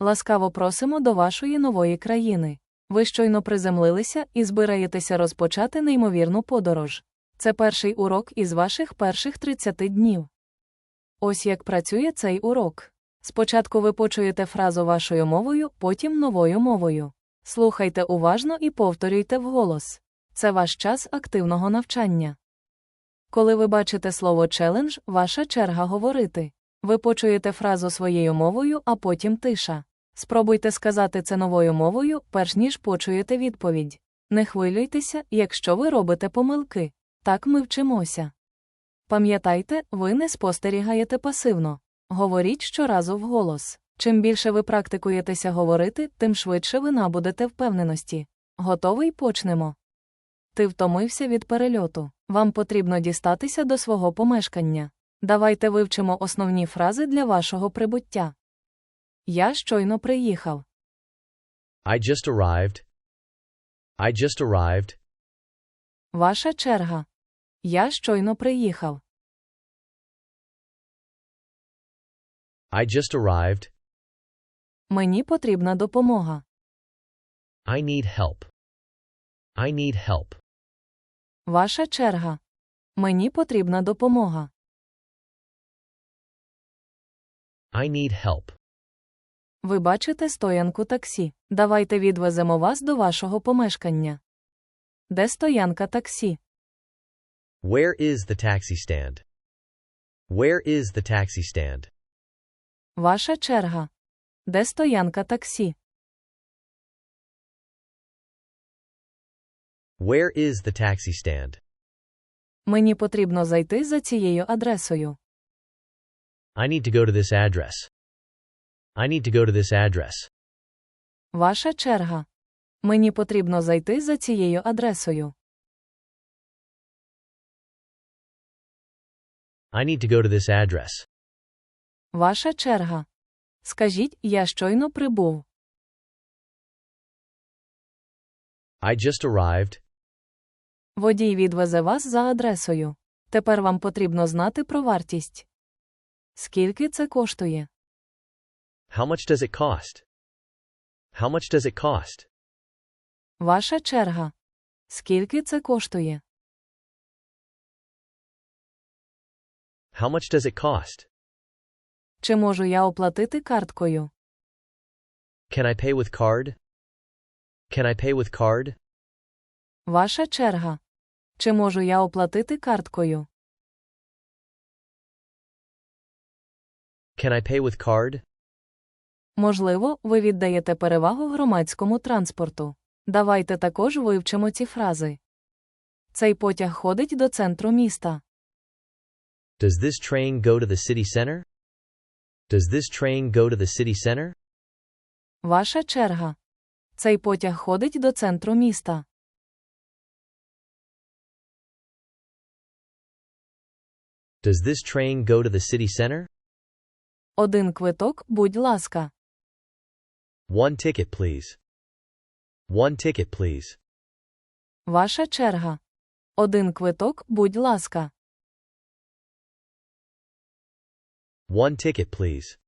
Ласкаво просимо до вашої нової країни. Ви щойно приземлилися і збираєтеся розпочати неймовірну подорож. Це перший урок із ваших перших 30 днів. Ось як працює цей урок. Спочатку ви почуєте фразу вашою мовою, потім новою мовою. Слухайте уважно і повторюйте вголос. Це ваш час активного навчання. Коли ви бачите слово челендж, ваша черга говорити. Ви почуєте фразу своєю мовою, а потім тиша. Спробуйте сказати це новою мовою, перш ніж почуєте відповідь. Не хвилюйтеся, якщо ви робите помилки. Так ми вчимося. Пам'ятайте, ви не спостерігаєте пасивно. Говоріть щоразу вголос. Чим більше ви практикуєтеся говорити, тим швидше ви набудете впевненості. Готовий почнемо. Ти втомився від перельоту. Вам потрібно дістатися до свого помешкання. Давайте вивчимо основні фрази для вашого прибуття. Я щойно приїхав. I just arrived. I just arrived. Ваша черга. Я щойно приїхав. I just arrived. Мені потрібна допомога. I need help. I need help. Ваша черга. Мені потрібна допомога. I need help. Ви бачите стоянку таксі. Давайте відвеземо вас до вашого помешкання. Де стоянка таксі? Where is the taxi stand? Where is the taxi stand? Ваша черга. Де стоянка таксі? Where is the taxi stand? Мені потрібно зайти за цією адресою. I need to go to this address. I need to go to this address. Ваша черга. Мені потрібно зайти за цією адресою. I need to go to this address. Ваша черга. Скажіть, я щойно прибув. I just arrived. Водій відвезе вас за адресою. Тепер вам потрібно знати про вартість. Скільки це коштує? How much does it cost? How much does it cost? Ваша черга. Скільки це коштує? How much does it cost? Чи можу я оплатити карткою? Can I pay with card? Can I pay with card? Ваша черга. Чи можу я оплатити карткою? Can I pay with card? Можливо, ви віддаєте перевагу громадському транспорту. Давайте також вивчимо ці фрази. Цей потяг ходить до центру міста. Does this train go to the city center? Does this train go to the city center? Ваша черга. Цей потяг ходить до центру міста. Does this train go to the city center? Один квиток, будь ласка. One ticket, please. One ticket, please. Ваша черга. Один квиток, будь ласка. One ticket, please.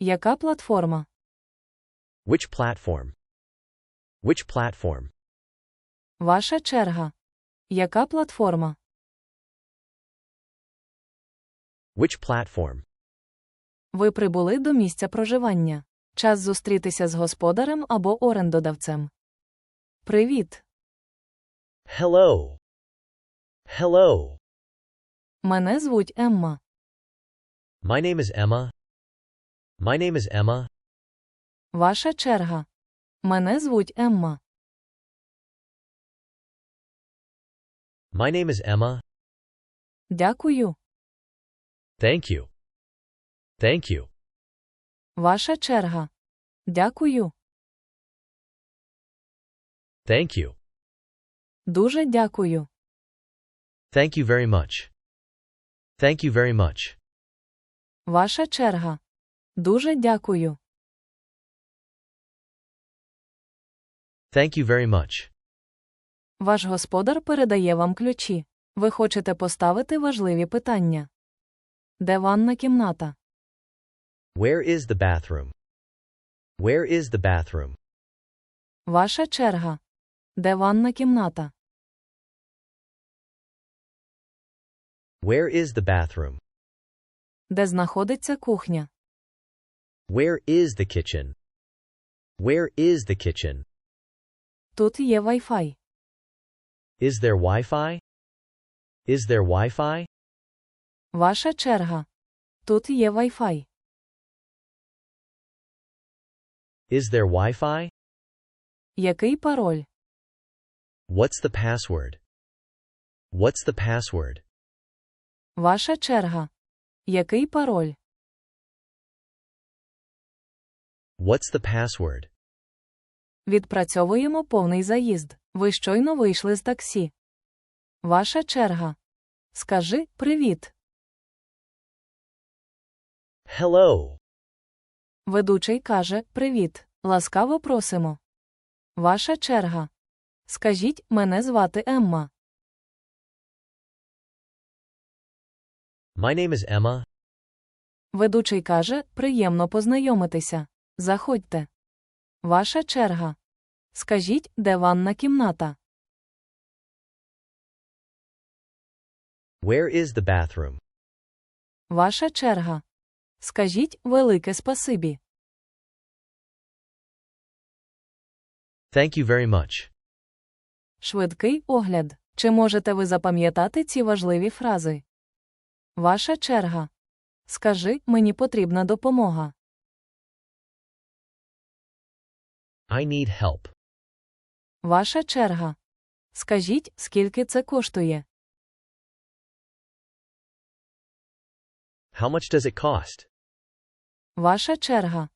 Яка платформа? Which platform? Which platform? Ваша черга. Яка платформа? Which platform? Ви прибули до місця проживання. Час зустрітися з господарем або орендодавцем. Привіт. Hello. Hello. Мене звуть Емма. My name is Emma. My name is Emma. Ваша черга. Мене звуть Емма. My name is Emma. Дякую. Thank you. Thank you. Ваша черга. Дякую. Thank you. Дуже дякую. Thank you very much. Thank you very much. Ваша черга. Дуже дякую. Thank you very much. Ваш господар передає вам ключі. Ви хочете поставити важливі питання. Де ванна кімната? Where is the bathroom? Where is the bathroom? Ваша черга. Де ванна кімната? Where is the bathroom? Де знаходиться кухня? Where is the kitchen? Where is the kitchen? Тут є Wi-Fi. Is there Wi-Fi? Is there Wi-Fi? Ваша черга. Тут є Wi-Fi. Is there Wi-Fi? Який пароль? What's the password? What's the password? Ваша черга. Який пароль? What's the password? Відпрацьовуємо повний заїзд. Ви щойно вийшли з таксі. Ваша черга. Скажи привіт. Hello. Ведучий каже Привіт. Ласкаво просимо. Ваша черга. Скажіть, мене звати Емма. My name is Emma. Ведучий каже Приємно познайомитися. Заходьте. Ваша черга. Скажіть, де ванна кімната. Where is the bathroom? Ваша черга. Скажіть велике спасибі. Thank you very much. Швидкий огляд. Чи можете ви запам'ятати ці важливі фрази? Ваша черга. Скажи, мені потрібна допомога. I need help. Ваша черга. Скажіть, скільки це коштує. How much does it cost? Ваша черга.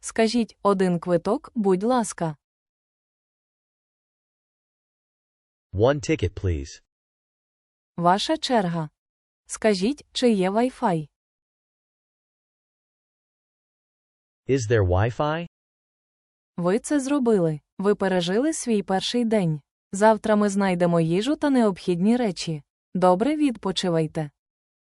Скажіть один квиток, будь ласка. One ticket, please. Ваша черга. Скажіть, чи є Wi-Fi. Is there Wi-Fi? Ви це зробили. Ви пережили свій перший день. Завтра ми знайдемо їжу та необхідні речі. Добре відпочивайте.